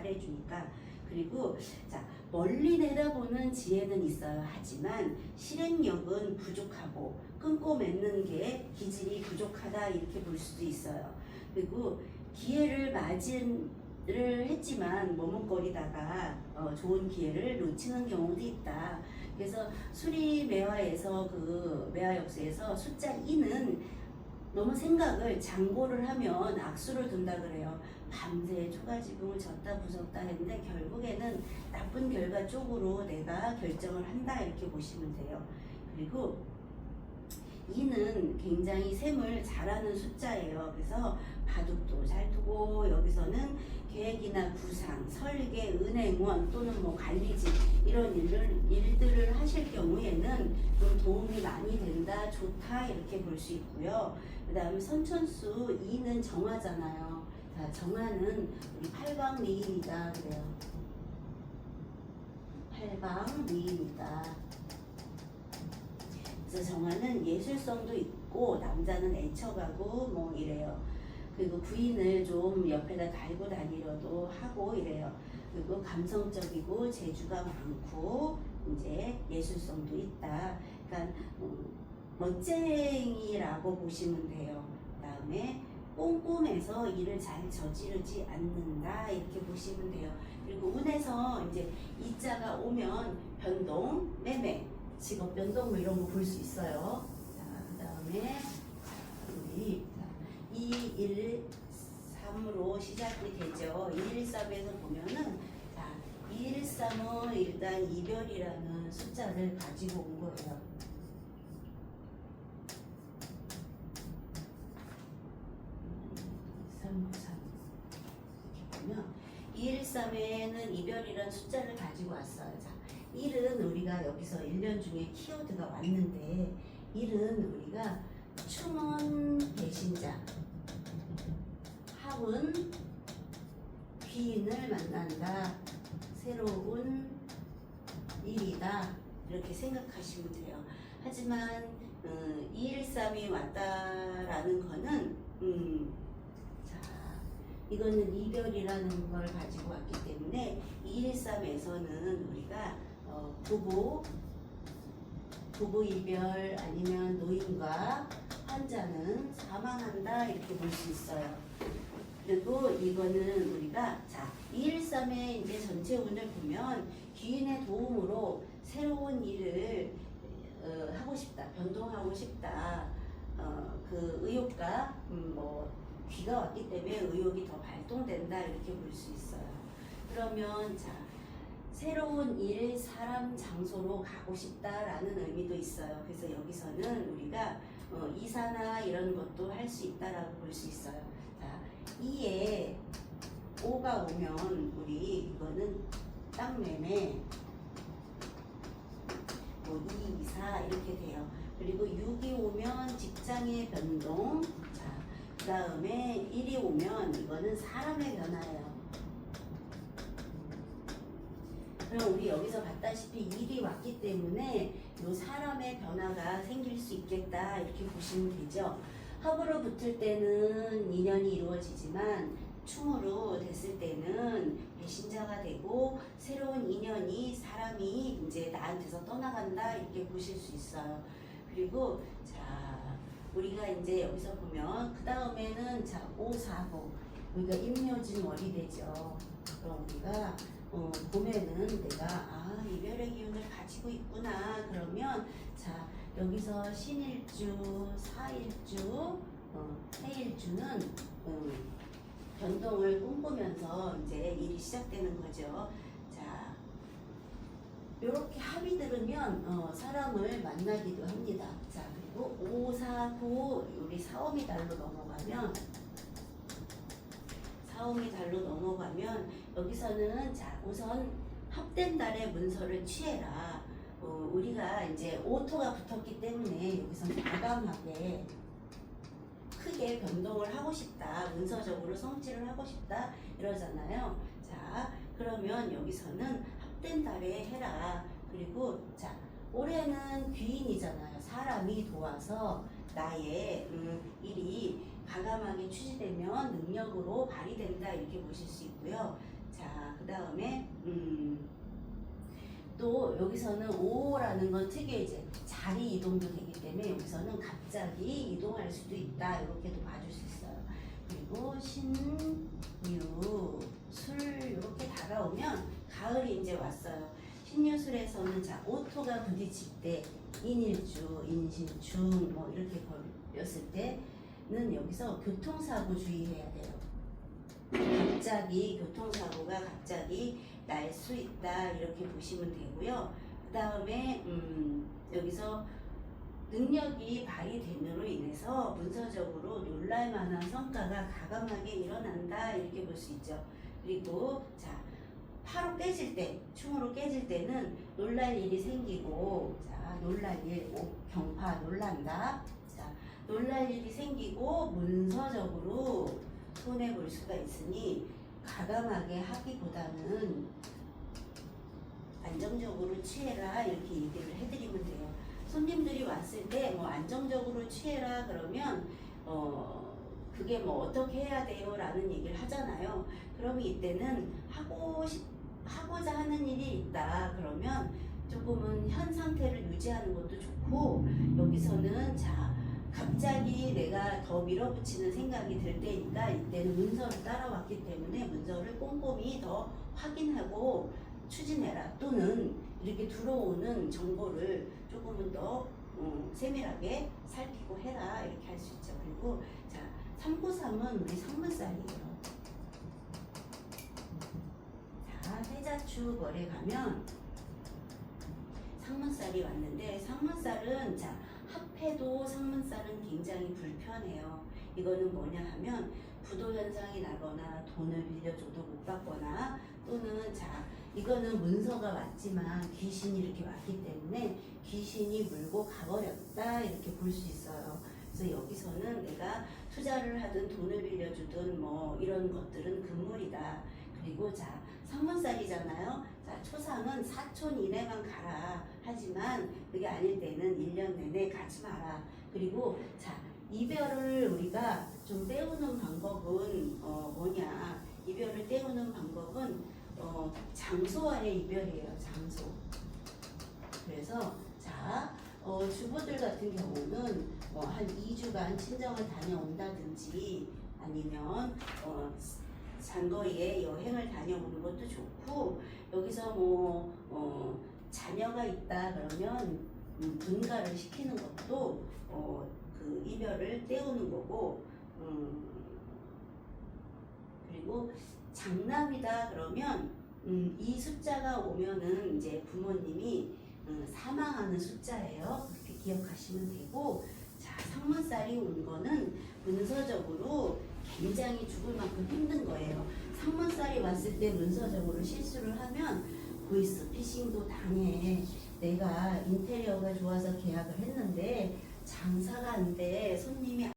잘해주니까 그리고 자 멀리 내다보는 지혜는 있어요. 하지만 실행력은 부족하고 끊고 맺는 게 기질이 부족하다 이렇게 볼 수도 있어요. 그리고 기회를 맞이를 했지만 머뭇거리다가 어, 좋은 기회를 놓치는 경우도 있다. 그래서 수리 매화에서 그 매화 역사에서 숫자 2는 너무 생각을 장고를 하면 악수를 둔다 그래요. 밤새 초가지붕을 졌다 부졌다 했는데 결국에는 나쁜 결과 쪽으로 내가 결정을 한다 이렇게 보시면 돼요. 그리고 이는 굉장히 셈을 잘하는 숫자예요. 그래서 바둑도 잘 두고 여기서는 계획이나 구상, 설계, 은행원 또는 뭐 관리직 이런 일을, 일들을 하실 경우에는 좀 도움이 많이 된다, 좋다 이렇게 볼 수 있고요. 그 다음에 선천수 2는 정화잖아요. 자, 정화는 우리 팔방 미인이다 그래요. 팔방 미인이다. 그래서 정화는 예술성도 있고 남자는 애처가고 뭐 이래요. 그리고 부인을 좀 옆에다 달고 다니려도 하고 이래요. 그리고 감성적이고 재주가 많고 이제 예술성도 있다. 그러니까 음, 멋쟁이라고 보시면 돼요. 그다음에 꼼꼼해서 일을 잘 저지르지 않는다 이렇게 보시면 돼요. 그리고 운에서 이제 이자가 오면 변동, 매매, 직업 변동 뭐 이런 거 볼 수 있어요. 자, 그다음에 우리 2, 1, 3으로 시작이 되죠. 2, 1, 3에서 보면은 자, 2, 1, 3은 일단 이별이라는 숫자를 가지고 온 거예요. 3, 3 이렇게 보면 213에는 이별이라는 숫자를 가지고 왔어요. 자, 1은 우리가 여기서 1년 중에 키워드가 왔는데 1은 우리가 춤은 배신자 합은 귀인을 만난다 새로운 일이다 이렇게 생각하시면 돼요. 하지만 음, 213이 왔다라는 거는 음, 자 이거는 이별이라는 걸 가지고 왔기 때문에 213에서는 우리가 어, 부부 부부 이별 아니면 노인과 환자는 사망한다 이렇게 볼 수 있어요. 그리고 이거는 우리가 자 213의 이제 전체 운을 보면 귀인의 도움으로 새로운 일을 어, 하고 싶다, 변동하고 싶다. 어, 그 의욕과 음, 뭐 귀가 왔기 때문에 의욕이 더 발동된다 이렇게 볼 수 있어요. 그러면 자 새로운 일, 사람, 장소로 가고 싶다라는 의미도 있어요. 그래서 여기서는 우리가 어, 이사나 이런 것도 할 수 있다라고 볼 수 있어요. 자, 이에 5가 오면 우리 이거는 땅매매 뭐 2, 4 이렇게 돼요. 그리고 6이 오면 직장의 변동. 다음에 1이 오면 이거는 사람의 변화예요. 그럼 우리 여기서 봤다시피 일이 왔기 때문에 이 사람의 변화가 생길 수 있겠다 이렇게 보시면 되죠. 합으로 붙을 때는 인연이 이루어지지만 충으로 됐을 때는 배신자가 되고 새로운 인연이 사람이 이제 나한테서 떠나간다 이렇게 보실 수 있어요. 그리고 자 우리가 이제 여기서 보면 그 다음에는 자 5, 4고 우리가 임묘진 월이 되죠. 그럼 우리가 어, 보면은 내가 아 이별의 기운을 가지고 있구나 그러면 자 여기서 신일주, 사일주, 어, 해일주는 음, 변동을 꿈꾸면서 이제 일이 시작되는 거죠. 자 이렇게 합이 들으면 어, 사람을 만나기도 합니다. 자 그리고 5, 4, 9 우리 사오미 달로 넘어가면 사오미 달로 넘어가면 여기서는 자 우선 합된 달의 문서를 취해라. 어, 우리가 이제 오토가 붙었기 때문에 여기서는 과감하게 크게 변동을 하고 싶다. 문서적으로 성취를 하고 싶다. 이러잖아요. 자 그러면 여기서는 합된 달에 해라. 그리고 자 올해는 귀인이잖아요. 사람이 도와서 나의 음, 일이 과감하게 추진되면 능력으로 발휘된다 이렇게 보실 수 있고요. 자 다음에 음, 또 여기서는 5라는 건 특유의 이제 자리 이동도 되기 때문에 여기서는 갑자기 이동할 수도 있다 이렇게도 봐줄 수 있어요. 그리고 신, 유, 술 이렇게 다가오면 가을이 이제 왔어요. 신유술에서는 자 오토가 부딪힐 때 인일주, 인신중 뭐 이렇게 걸렸을 때는 여기서 교통사고 주의해야 돼요. 갑자기 교통사고가 갑자기 날 수 있다 이렇게 보시면 되고요. 그 다음에 음, 여기서 능력이 발휘됨으로 인해서 문서적으로 놀랄만한 성과가 가감하게 일어난다 이렇게 볼 수 있죠. 그리고 자 파로 깨질 때 충으로 깨질 때는 놀랄 일이 생기고 자 놀랄 일 오, 경파 놀란다. 자 놀랄 일이 생기고 문서적으로 손해 볼 수가 있으니 가감하게 하기보다는 안정적으로 취해라 이렇게 얘기를 해드리면 돼요. 손님들이 왔을 때 뭐 안정적으로 취해라 그러면 어 그게 뭐 어떻게 해야 돼요 라는 얘기를 하잖아요. 그러면 이때는 하고 싶 하고자 하는 일이 있다. 그러면 조금은 현 상태를 유지하는 것도 좋고 여기서는 자 갑자기 내가 더 밀어붙이는 생각이 들 때니까 이때는 문서를 따라왔기 때문에 문서를 꼼꼼히 더 확인하고 추진해라. 또는 이렇게 들어오는 정보를 조금은 더 음, 세밀하게 살피고 해라. 이렇게 할 수 있죠. 그리고 자 393은 우리 상문살이에요 자 해자축 월에 가면 상문살이 왔는데 상문살은 자 합해도 상문살은 굉장히 불편해요. 이거는 뭐냐 하면 부도 현상이 나거나 돈을 빌려줘도 못 받거나 또는 자 이거는 문서가 왔지만 귀신이 이렇게 왔기 때문에 귀신이 물고 가버렸다 이렇게 볼 수 있어요. 그래서 여기서는 내가 투자를 하든 돈을 빌려주든 뭐 이런 것들은 금물이다. 그리고 자 상문살이잖아요. 자 초상은 사촌 이내만 가라. 하지만 그게 아닐 때는 1년 내내 가지 마라. 그리고 자 이별을 우리가 좀 때우는 방법은 어 뭐냐? 이별을 때우는 방법은 어 장소와의 이별이에요. 장소. 그래서 자 어, 주부들 같은 경우는 뭐 한 2주간 친정을 다녀온다든지 아니면 어, 장거리에 여행을 다녀오는 것도 좋고 여기서 뭐 어, 자녀가 있다 그러면 음, 분가를 시키는 것도 어, 그 이별을 때우는 거고 음, 그리고 장남이다 그러면 음, 이 숫자가 오면은 이제 부모님이 음, 사망하는 숫자예요. 그렇게 기억하시면 되고 자 상문살이 온 거는 문서적으로 굉장히 죽을 만큼 힘든 거예요. 상문살이 왔을 때 문서적으로 실수를 하면 보이스피싱도 당해. 내가 인테리어가 좋아서 계약을 했는데 장사가 안 돼. 손님이